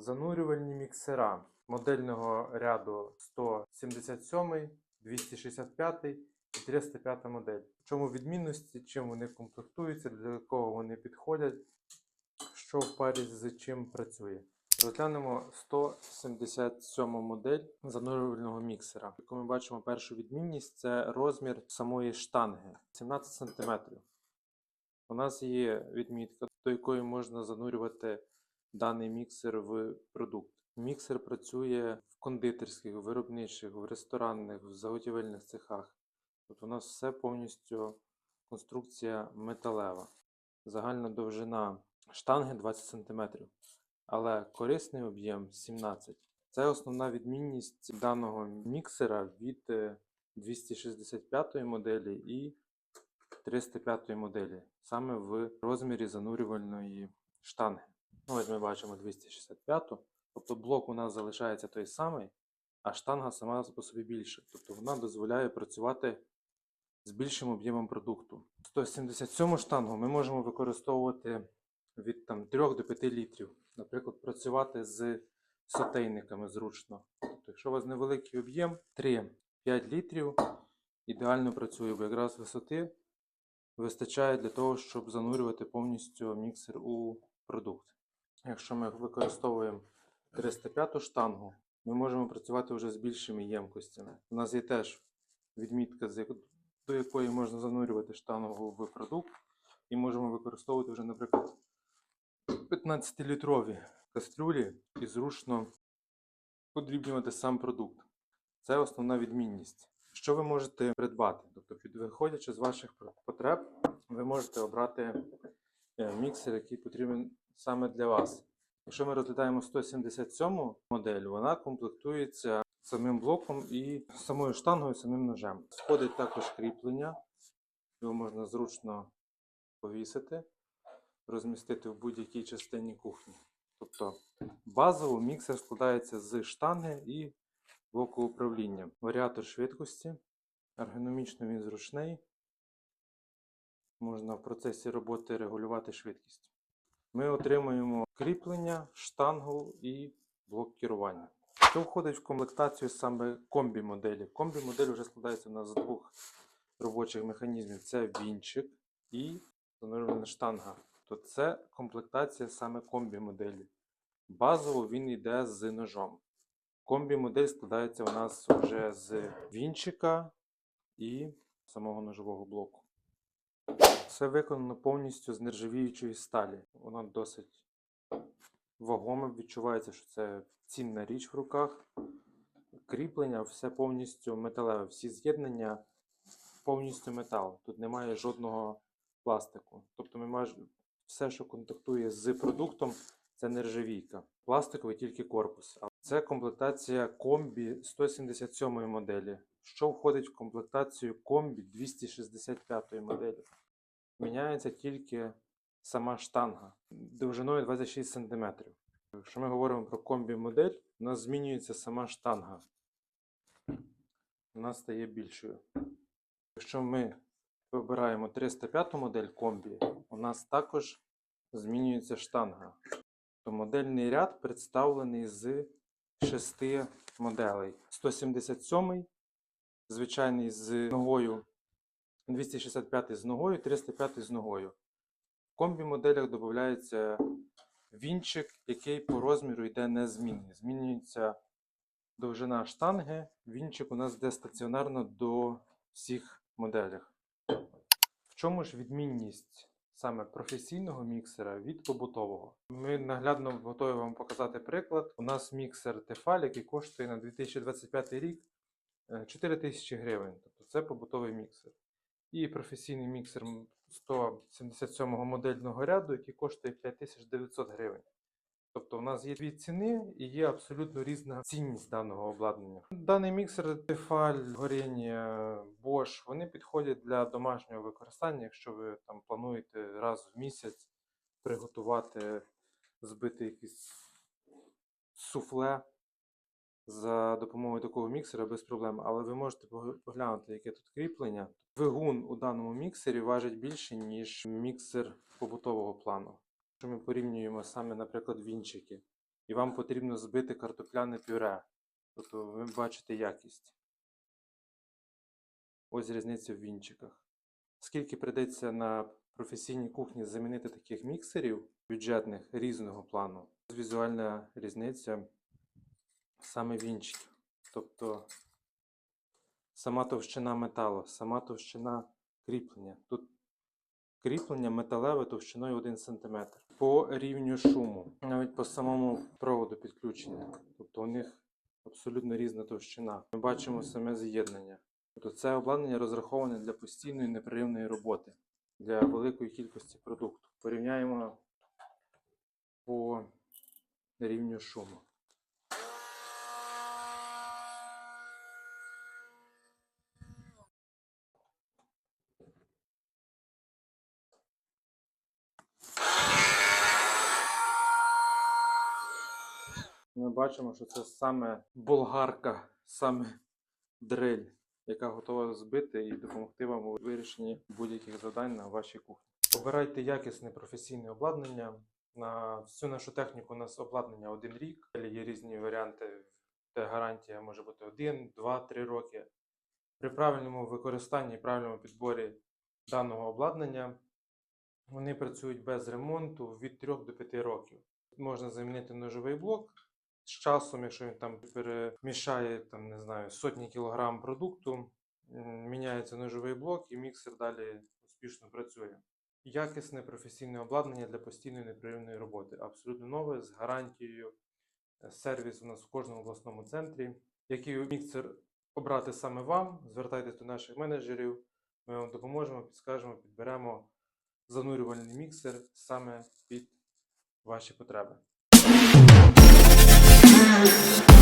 Занурювальні міксера модельного ряду 177, 265 і 305 модель. В чому відмінності, чим вони комплектуються, для кого вони підходять, що в парі з чим працює. Розглянемо 177 модель занурювального міксера. Як ми бачимо, першу відмінність це розмір самої штанги 17 см. У нас є відмітка, до якої можна занурювати даний міксер в продукт. Міксер працює в кондитерських, виробничих, в ресторанних, в заготівельних цехах. Тобто у нас все повністю конструкція металева. Загальна довжина штанги 20 см, але корисний об'єм 17 Це основна відмінність даного міксера від е, 265 моделі і 305 моделі, саме в розмірі занурювальної штанги. Ну, ось ми бачимо 265, тобто блок у нас залишається той самий, а штанга сама по собі більша. Тобто вона дозволяє працювати з більшим об'ємом продукту. 177 штангу ми можемо використовувати від там, 3 до 5 літрів. Наприклад, працювати з сотейниками зручно. Тобто, якщо у вас невеликий об'єм, 3-5 літрів ідеально працює, бо якраз висоти вистачає для того, щоб занурювати повністю міксер у продукт. Якщо ми використовуємо 305 штангу, ми можемо працювати вже з більшими ємкостями. У нас є теж відмітка, до якої можна занурювати штангу в продукт, і можемо використовувати вже, наприклад, 15-літрові кастрюлі і зручно подрібнювати сам продукт. Це основна відмінність. Що ви можете придбати? Тобто, виходячи з ваших потреб, ви можете обрати е, міксер, який потрібен саме для вас. Якщо ми розглядаємо 177 модель, вона комплектується самим блоком і самою штангою, самим ножем. Входить також кріплення, його можна зручно повісити, розмістити в будь-якій частині кухні. Тобто базово міксер складається з штанги і блоку управління. Варіатор швидкості, ергономічно він зручний. Можна в процесі роботи регулювати швидкість. Ми отримуємо кріплення, штангу і блок керування. Що входить в комплектацію саме комбі моделі? Комбі модель вже складається у нас з двох робочих механізмів: це вінчик і занурювальна штанга. То це комплектація саме комбі моделі. Базово він йде з ножом. Комбі модель складається у нас вже з вінчика і самого ножового блоку. Все виконано повністю з нержавіючої сталі. Воно досить вагоме, відчувається, що це цінна річ в руках. Кріплення, все повністю металеве, всі з'єднання повністю метал. Тут немає жодного пластику. Тобто ми маж... все, що контактує з продуктом, це нержавійка. Пластиковий тільки корпус. Це комплектація комбі 177 моделі. Що входить в комплектацію комбі 265 моделі? Міняється тільки сама штанга довжиною 26 см. Якщо ми говоримо про комбі модель, у нас змінюється сама штанга. Вона стає більшою. Якщо ми вибираємо 305 модель комбі, у нас також змінюється штанга. То модельний ряд представлений з шести моделей. 177 звичайний з ногою, 265 з ногою, 305 з ногою. В комбі моделях додається вінчик, який по розміру йде незмінний. Змінюється довжина штанги. Вінчик у нас йде стаціонарно до всіх моделях. В чому ж відмінність саме професійного міксера від побутового? Ми наглядно готові вам показати приклад. У нас міксер Tefal, який коштує на 2025 рік е, 4 тисячі гривень. Тобто це побутовий міксер. І професійний міксер м- 177 модельного ряду, який коштує 5900 гривень. Тобто у нас є дві ціни і є абсолютно різна цінність даного обладнання. Даний міксер Tefal, горіння, Bosch, вони підходять для домашнього використання, якщо ви там плануєте раз в місяць приготувати, збити якісь суфле за допомогою такого міксера без проблем. Але ви можете пог- поглянути, яке тут кріплення. Двигун у даному міксері важить більше, ніж міксер побутового плану. Якщо ми порівнюємо саме, наприклад, вінчики. і вам потрібно збити картопляне пюре. Тобто ви бачите якість. Ось різниця в вінчиках. Скільки прийдеться на професійній кухні замінити таких міксерів бюджетних різного плану? Візуальна різниця саме вінчиків. Тобто сама товщина металу, сама товщина кріплення. Тут кріплення металеве товщиною 1 см. По рівню шуму, навіть по самому проводу підключення. Тобто у них абсолютно різна товщина. Ми бачимо саме з'єднання. Тобто це обладнання розраховане для постійної непреривної роботи, для великої кількості продукту. Порівняємо по рівню шуму. Ми бачимо, що це саме болгарка, саме дрель, яка готова збити і допомогти вам у вирішенні будь-яких завдань на вашій кухні. Обирайте якісне професійне обладнання. На всю нашу техніку у нас обладнання один рік. Є різні варіанти, де гарантія може бути 1, 2, 3 роки. При правильному використанні і правильному підборі даного обладнання вони працюють без ремонту від 3 до 5 років. Можна замінити ножовий блок з часом, якщо він там перемішає там, не знаю, сотні кілограм продукту, міняється ножовий блок і міксер далі успішно працює. Якісне професійне обладнання для постійної непреривної роботи. Абсолютно нове, з гарантією. Е, Сервіс у нас в кожному обласному центрі. Який міксер обрати саме вам, звертайтесь до наших менеджерів. Ми вам допоможемо, підскажемо, підберемо занурювальний міксер саме під ваші потреби. Yeah.